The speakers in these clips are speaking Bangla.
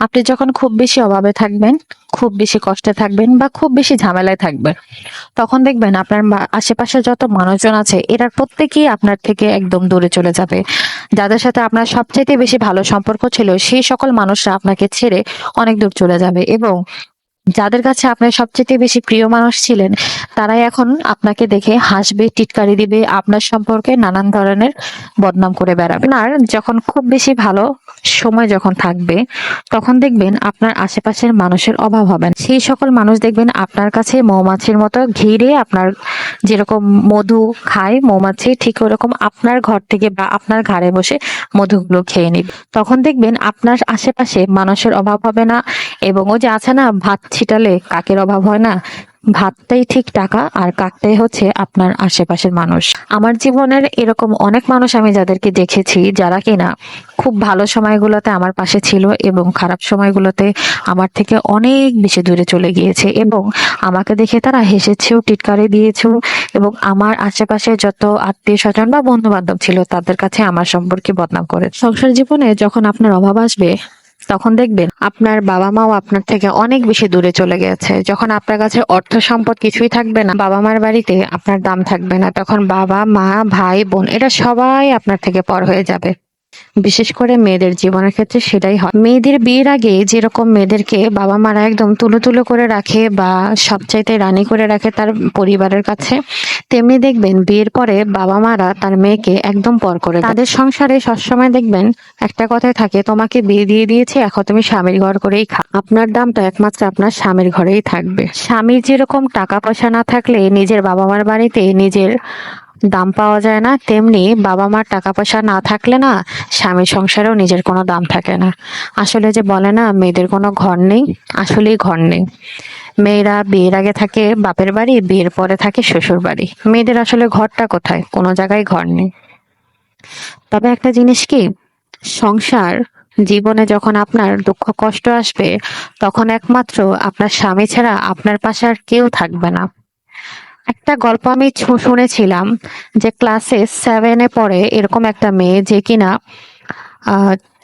আপনি যখন খুব বেশি অভাবে থাকবেন, খুব বেশি কষ্টে থাকবেন বা খুব বেশি ঝামেলায় থাকবেন, তখন দেখবেন আপনার আশেপাশে যত মানুষজন আছে, এরা প্রত্যেকেই আপনার থেকে একদম দূরে চলে যাবে। যাদের সাথে আপনার সবচেয়ে বেশি ভালো সম্পর্ক ছিল, সেই সকল মানুষরা আপনাকে ছেড়ে অনেক দূর চলে যাবে এবং যাদের কাছে আপনার সবচেয়ে বেশি প্রিয় মানুষ ছিলেন, তারাই এখন আপনাকে দেখে হাসবে, টিটকারি দিবে, আপনার সম্পর্কে নানান ধরনের বদনাম করে বেড়াবে। আর যখন খুব বেশি ভালো সময় যখন থাকবে, তখন দেখবেন আপনার আশেপাশের মানুষের অভাব হবে সেই সকল মানুষ দেখবেন আপনার কাছে মৌমাছির মতো ঘিরে আপনার যেরকম মধু খায়, মৌমাছি ঠিক ওরকম আপনার ঘর থেকে বা আপনার ঘাড়ে বসে মধুগুলো খেয়ে নিবে। তখন দেখবেন আপনার আশেপাশে মানুষের অভাব হবে না এবং ও যে আছে না, ভাত ছিটালে কাকের অভাব হয় না? ভাতটাই ঠিক টাকা আর কাকটাই হচ্ছে আপনার আশেপাশের মানুষ। আমার জীবনের এরকম অনেক মানুষ আমি যাদেরকে দেখেছি যারা কিনা খুব ভালো সময়গুলোতে আমার পাশে ছিল এবং খারাপ সময়গুলোতে আমার থেকে অনেক বেশি দূরে চলে গিয়েছে এবং আমাকে দেখে তারা হেসেছেও, টিটকারি দিয়েছেও এবং আমার আশেপাশে যত আত্মীয় স্বজন বা বন্ধু বান্ধব ছিল তাদের কাছে আমার সম্পর্কে বদনাম করে সংসার জীবনে যখন আপনার অভাব আসবে তখন দেখবেন আপনার বাবা মাও আপনার থেকে অনেক বেশি দূরে চলে গেছে। যখন আপনার কাছে অর্থ সম্পদ কিছুই থাকবে না বাবা মার বাড়িতে আপনার দাম থাকবে না, তখন বাবা, মা, ভাই, বোন এটা সবাই আপনার থেকে পর হয়ে যাবে। বিশেষ করে মেয়েদের জীবনের ক্ষেত্রে সেটাই হয়। মেয়েদের বিয়ের আগে যেরকম মেয়েদেরকে বাবা মারা একদম তুলো তুলো করে রাখে বা সবচাইতে রানী করে রাখে তার পরিবারের কাছে, তেমনি দেখবেন বিয়ের পরে বাবা মারা তার মেয়েকে একদম পর করে তাদের সংসারে সবসময় দেখবেন একটা কথাই থাকে, তোমাকে বিয়ে দিয়ে দিয়েছে, এখন তুমি স্বামীর ঘর করেই খা আপনার দামটা একমাত্র আপনার স্বামীর ঘরেই থাকবে। স্বামীর যেরকম টাকা পয়সা না থাকলে নিজের বাবা মার বাড়িতে নিজের দাম পাওয়া যায় না, তেমনি বাবা মার টাকা পয়সা না থাকলে না স্বামীর সংসারেও নিজের কোনো দাম থাকে না। আসলে যে বলে না, মেয়েদের কোনো ঘর নেই, আসলেই ঘর নেই। মেয়েরা বিয়ের আগে থাকে বাপের বাড়ি, বিয়ের পরে থাকে শ্বশুর বাড়ি। মেয়েদের আসলে ঘরটা কোথায়? কোনো জায়গায় ঘর নেই। তবে একটা জিনিস কি? সংসার জীবনে যখন আপনার দুঃখ কষ্ট আসবে, তখন একমাত্র আপনার স্বামী ছাড়া আপনার পাশে আর কেউ থাকবে না। একটা গল্প আমি শুনেছিলাম যে ক্লাসে সেভেনে পড়ে এরকম একটা মেয়ে যে কিনা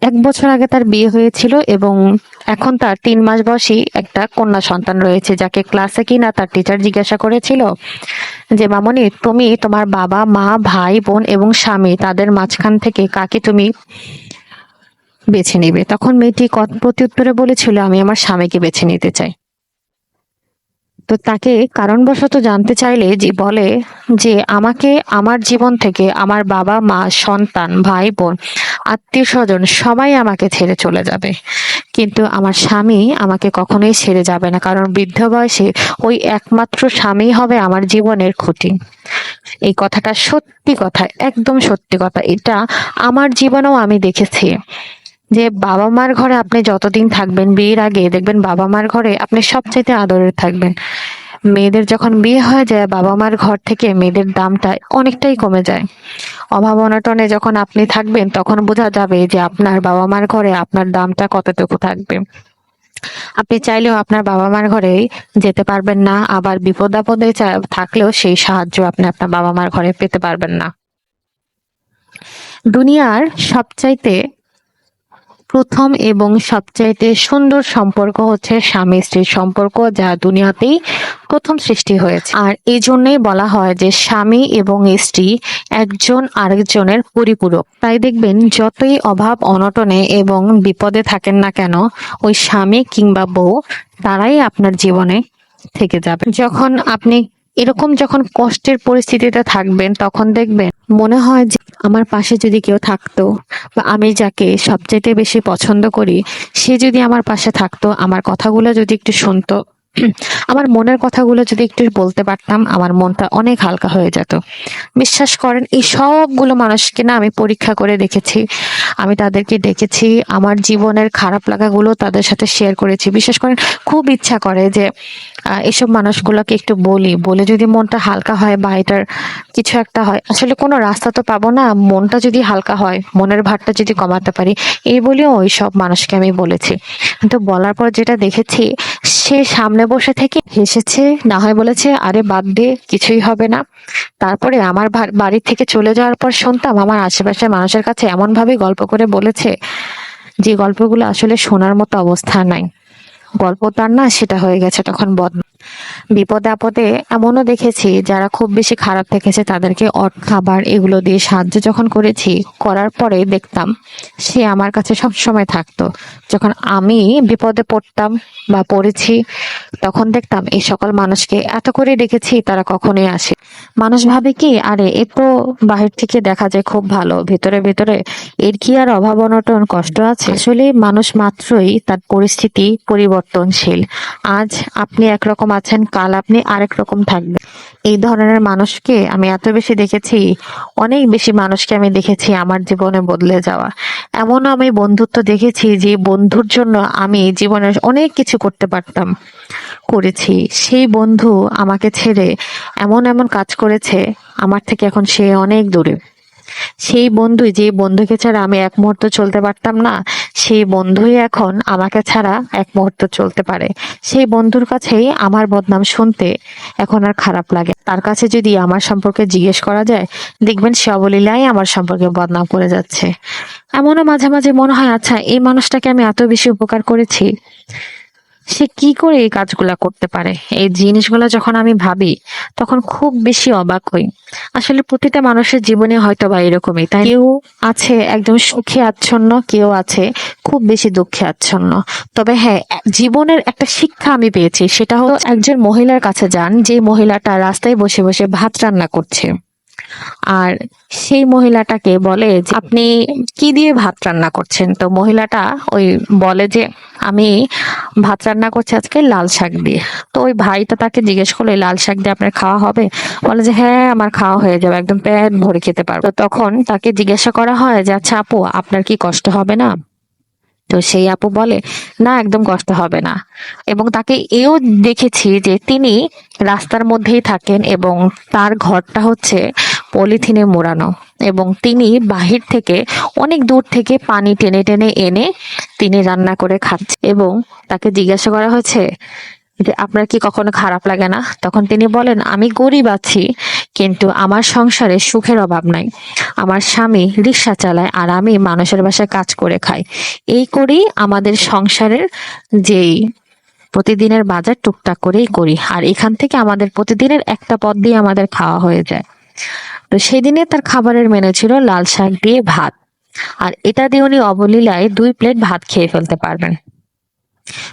এক বছর আগে তার বিয়ে হয়েছিল এবং এখন তার তিন মাস বয়সী একটা কন্যা সন্তান রয়েছে যাকে ক্লাসে কিনা তার টিচার জিজ্ঞাসা করেছিল যে, মামনি, তুমি তোমার বাবা, মা, ভাই, বোন এবং স্বামী তাদের মাঝখান থেকে কাকে তুমি বেছে নিবে? তখন মেয়েটি কত- প্রত্যুত্তরে বলেছিল, আমি আমার স্বামীকে বেছে নিতে চাই। তো তাকে কারণবশত জানতে চাইলে যে বলে যে আমাকে আমার জীবন থেকে আমার বাবা, মা, সন্তান, ভাই, বোন, আত্মীয় স্বজন সবাই আমাকে ছেড়ে চলে যাবে। কিন্তু আমার স্বামী আমাকে কখনোই ছেড়ে যাবে না, কারণ বৃদ্ধ বয়সে ওই একমাত্র স্বামী হবে আমার জীবনের খুঁটি। এই কথাটা সত্যি কথা, একদম সত্যি কথা। এটা আমার জীবনেও আমি দেখেছি। যে বাবা মার ঘরে আপনি যতদিন থাকবেন, বিয়ের আগে দেখবেন বাবা মার ঘরে আপনি সবচাইতে আদরের থাকবেন। মেয়েদের যখন বিয়ে হয়ে যায় বাবা মার ঘর থেকে মেয়েদের দামটা অনেকটাই কমে যায়। অভাব অনটনে যখন আপনি থাকবেন, তখন বোঝা যাবে যে আপনার বাবা মার ঘরে আপনার দামটা কতটুকু থাকবে। আপনি চাইলেও আপনার বাবা মার ঘরে যেতে পারবেন না, আবার বিপদ আপদে থাকলেও সেই সাহায্য আপনি আপনার বাবা মার ঘরে পেতে পারবেন না। দুনিয়ার সবচাইতে প্রথম এবং সবচাইতে সুন্দর সম্পর্ক হচ্ছে স্বামী স্ত্রীর সম্পর্ক, যা দুনিয়াতেই প্রথম সৃষ্টি হয়েছে। আর এই জন্যই বলা হয় যে স্বামী এবং স্ত্রী একজন আরেকজনের পরিপূরক। তাই দেখবেন, যতই অভাব, অনটনে এবং বিপদে থাকেন না কেন, ওই স্বামী কিংবা বউ তারাই আপনার জীবনে থেকে যাবে। যখন আপনি এরকম যখন কষ্টের পরিস্থিতিতে থাকবেন, তখন দেখবেন মনে হয় যে আমার পাশে যদি কেউ থাকতো বা আমি যাকে সবচেয়ে বেশি পছন্দ করি, সে যদি আমার পাশে থাকতো, আমার কথাগুলো যদি একটু শুনতো, আমার মনের কথাগুলো যদি একটু বলতে পারতাম, আমার মনটা অনেক হালকা হয়ে যেত। বিশ্বাস করেন, এই সবগুলো মানুষকে না আমি পরীক্ষা করে দেখেছি আমি তাদেরকে ডেকেছি। আমার জীবনের খারাপ লাগাগুলো তাদের সাথে শেয়ার করেছি। বিশেষ করে খুব ইচ্ছা করে যে এসব মানুষগুলোকে একটু বলি। বলে যদি মনটা হালকা হয় বা এটার কিছু একটা হয়, আসলে কোনো রাস্তা তো পাবো না। মনটা যদি হালকা হয়, মনের ভারটা যদি কমাতে পারি, এই বলেও ওই সব মানুষকে আমি বলেছি। কিন্তু বলার পর যেটা দেখেছি, সে সামনে বসে থেকে হেসেছে, না হয় বলেছে, আরে বাদ দে, কিছুই হবে না। তারপরে আমার ভা- বাড়ি থেকে চলে যাওয়ার পর শুনতাম আমার আশেপাশের মানুষের কাছে এমন ভাবে গল্প করে বলেছে যে গল্পগুলো আসলে শোনার মতো অবস্থা নাই। গল্প তার না সেটা হয়ে গেছে তখন বদ, বিপদে আপদে এমনও দেখেছি যারা খুব বেশি খারাপ থেকেছে তাদেরকে অর্থ খাবার এগুলো দিয়ে সাহায্য যখন করেছি, করার পরে দেখতাম সে আমার কাছে সব সময় থাকতো। যখন আমি বিপদে পড়তাম বা পড়েছি তখন দেখতাম এই সকল মানুষকে এত করে ডেকেছি তারা কখনোই আসে মানুষ ভাবে কি, আরে এ তো বাহির থেকে দেখা যায় খুব ভালো, ভেতরে ভেতরে। এর কি আর অভাব অনটন? কষ্ট আছে। আসলে মানুষ মাত্রই তার পরিস্থিতি পরিবর্তনশীল। আজ আপনি একরকম আছেন, কাল আপনি আরেক রকম থাকবেন। এই ধরনের মানুষকে আমি এত বেশি দেখেছি, অনেক বেশি মানুষকে আমি দেখেছি আমার জীবনে বদলে যাওয়া। এমনও আমি বন্ধুত্ব দেখেছি যে বন্ধুর জন্য আমি জীবনের অনেক কিছু করতে পারতাম। করেছি, সেই বন্ধু আমাকে ছেড়ে এমন এমন কাজ করেছে, আমার থেকে এখন সে অনেক দূরে। সেই বন্ধুই, যে বন্ধুকে ছাড়া আমি এক মুহূর্ত চলতে পারতাম না, সেই বন্ধুই এখন আমাকে ছাড়া এক মুহূর্ত চলতে পারে। সেই বন্ধুর কাছেই আমার বদনাম শুনতে এখন আর খারাপ লাগে। তার কাছে যদি আমার সম্পর্কে জিজ্ঞেস করা যায়, দেখবেন সে অবলীলায় আমার সম্পর্কে বদনাম করে যাচ্ছে। এমনও মাঝে মাঝে মনে হয় আচ্ছা এই মানুষটাকে আমি এত বেশি উপকার করেছি? সে কি করে এই কাজগুলা করতে পারে? এই জিনিসগুলো যখন আমি ভাবি তখন খুব বেশি অবাক হই। আসলে প্রতিটা মানুষের জীবনে হয়তো বা এরকমই তাই কেউ আছে একদম সুখে আচ্ছন্ন কেউ আছে খুব বেশি দুঃখে আচ্ছন্ন। তবে হ্যাঁ জীবনের একটা শিক্ষা আমি পেয়েছি সেটা হলো একজন মহিলার কাছে যান যে মহিলাটা রাস্তায় বসে বসে ভাত রান্না করছে। আর সেই মহিলাটাকে বলে যে, আপনি কি দিয়ে ভাত রান্না করছেন? তো মহিলাটা ওই বলে যে, আমি ভাত রান্না করছি আজকে লাল শাক দিয়ে। তো ওই ভাইটা তাকে জিজ্ঞেস করল লাল শাক দিয়ে আপনার খাওয়া হবে? বলে যে হ্যাঁ আমার খাওয়া হয়ে যাবে, একদম পেট ভরে খেতে পারব। তখন তাকে জিজ্ঞাসা করা হয় যে আচ্ছা আপু, আপনার কি কষ্ট হবে না? তো সেই আপু বলে, না, একদম কষ্ট হবে না। এবং তাকে এও দেখেছি যে, তিনি রাস্তার মধ্যেই থাকেন এবং তার ঘরটা হচ্ছে পলিথিনে মোড়ানো এবং তিনি বাহির থেকে অনেক দূর থেকে পানি টেনে টেনে এনে তিনি রান্না করে খাচ্ছে এবং তাকে জিজ্ঞাসা করা হয়েছে যে, আপনার কি কখনো খারাপ লাগে না? তখন তিনি বলেন, আমি গরিব আছি, কিন্তু আমার সংসারে সুখের অভাব নাই। আমার স্বামী রিক্সা চালায় আর আমি মানুষের বাসায় কাজ করে খাই। এই করেই আমাদের সংসারের যেই প্রতিদিনের বাজার টুকটাক করেই করি। আর এখান থেকে আমাদের প্রতিদিনের একটা পদ দিয়ে আমাদের খাওয়া হয়ে যায়। তো সেদিনে তার খাবারের মেনু ছিল লাল শাক দিয়ে ভাত। আর এটা দিয়ে উনি অবলীলায় দুই প্লেট ভাত খেয়ে ফেলতে পারবেন।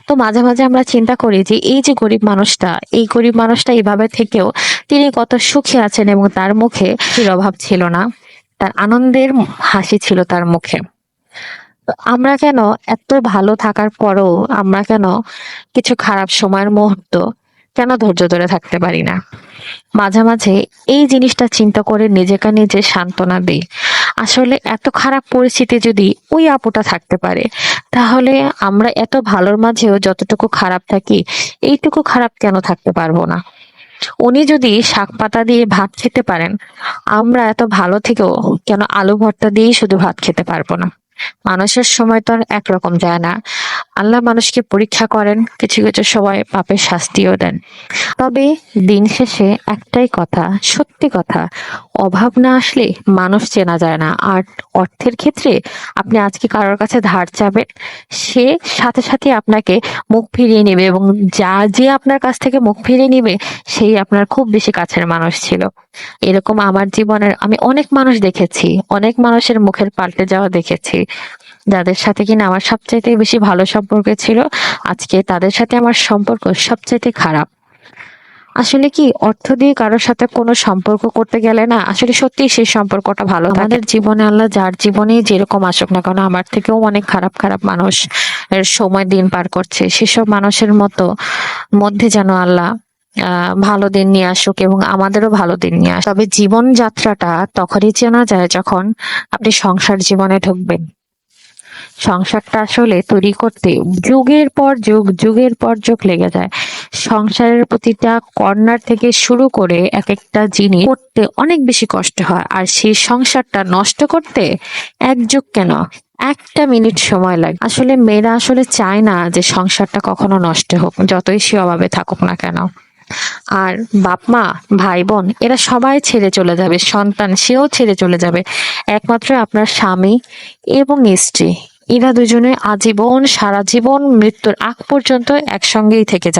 তো মাঝে মাঝে আমরা চিন্তা করি যে, এই যে গরিব মানুষটা, এই গরিব মানুষটা এইভাবে থেকেও তিনি কত সুখে আছেন এবং তার মুখে অভাব ছিল না। তার আনন্দের হাসি ছিল তার মুখে। আমরা কেন এত ভালো থাকার পরও আমরা কেন কিছু খারাপ সময়ের মুহূর্ত কেন ধৈর্য ধরে থাকতে পারি না? মাঝে মাঝে এই জিনিসটা চিন্তা করে নিজেকে নিজে সান্ত্বনা দিই। আসলে এত খারাপ পরিস্থিতি যদি ওই আপুটা থাকতে পারে, তাহলে আমরা এত ভালোর মাঝেও যতটুকু খারাপ থাকি, এইটুকু খারাপ কেন থাকতে পারব না? উনি যদি শাক পাতা দিয়ে ভাত খেতে পারেন, আমরা এত ভালো থেকেও কেন আলু ভর্তা দিয়েই শুধু ভাত খেতে পারব না? মানুষের সময় তো আর একরকম যায় না। আল্লাহ মানুষকে পরীক্ষা করেন, কিছু কিছু সময় পাপের শাস্তিও দেন। তবে দিন শেষে একটাই কথা, সত্যি কথা, অভাব না আসলে মানুষ চেনা যায় না। আর অর্থের ক্ষেত্রে আপনি আজকে কারোর কাছে ধার চাবেন, সে সাথে সাথে আপনাকে মুখ ফিরিয়ে নেবে এবং যা যে আপনার কাছ থেকে মুখ ফিরিয়ে নেবে, সেই আপনার খুব বেশি কাছের মানুষ ছিল। এরকম আমার জীবনের আমি অনেক মানুষ দেখেছি, অনেক মানুষের মুখের পাল্টে যাওয়া দেখেছি। যাদের সাথে কিনা আমার সবচাইতে বেশি ভালো সম্পর্ক ছিল, আজকে তাদের সাথে আমার সম্পর্ক সবচাইতে খারাপ। আসলে কি, অর্থ দিয়ে কারোর সাথে কোনো সম্পর্ক করতে গেলে না, আসলে সত্যি সেই সম্পর্কটা ভালো আমাদের জীবনে আল্লাহ যার জীবনে যেরকম আসুক না কেন, আমার থেকেও অনেক খারাপ খারাপ মানুষ সময় দিন পার করছে। সেসব মানুষের মতো, মধ্যে যেন আল্লাহ ভালো দিন নিয়ে আসুক এবং আমাদেরও ভালো দিন নিয়ে আসুক। তবে জীবন যাত্রাটা তখনই চেনা যায় যখন আপনি সংসার জীবনে ঢুকবেন। সংসারটা আসলে তৈরি করতে যুগের পর যুগ, যুগের পর যুগ লেগে যায়। সংসারের প্রতিটা কর্নার থেকে শুরু করে এক একটা জিনিস করতে অনেক বেশি কষ্ট হয়। আর সেই সংসারটা নষ্ট করতে এক যুগ কেন? একটা মিনিট সময় লাগে। আসলে মেয়েরা আসলে চায় না যে সংসারটা কখনো নষ্ট হোক, যতই সে অভাবে থাকুক না কেন। আর বাপ মা ভাই বোন এরা সবাই ছেড়ে চলে যাবে, সন্তান সেও ছেড়ে চলে যাবে। একমাত্র আপনার স্বামী এবং স্ত্রী। এরা দুজনে আজীবন সারা জীবন মৃত্যুর আগ পর্যন্ত একসঙ্গেই থেকে যাবে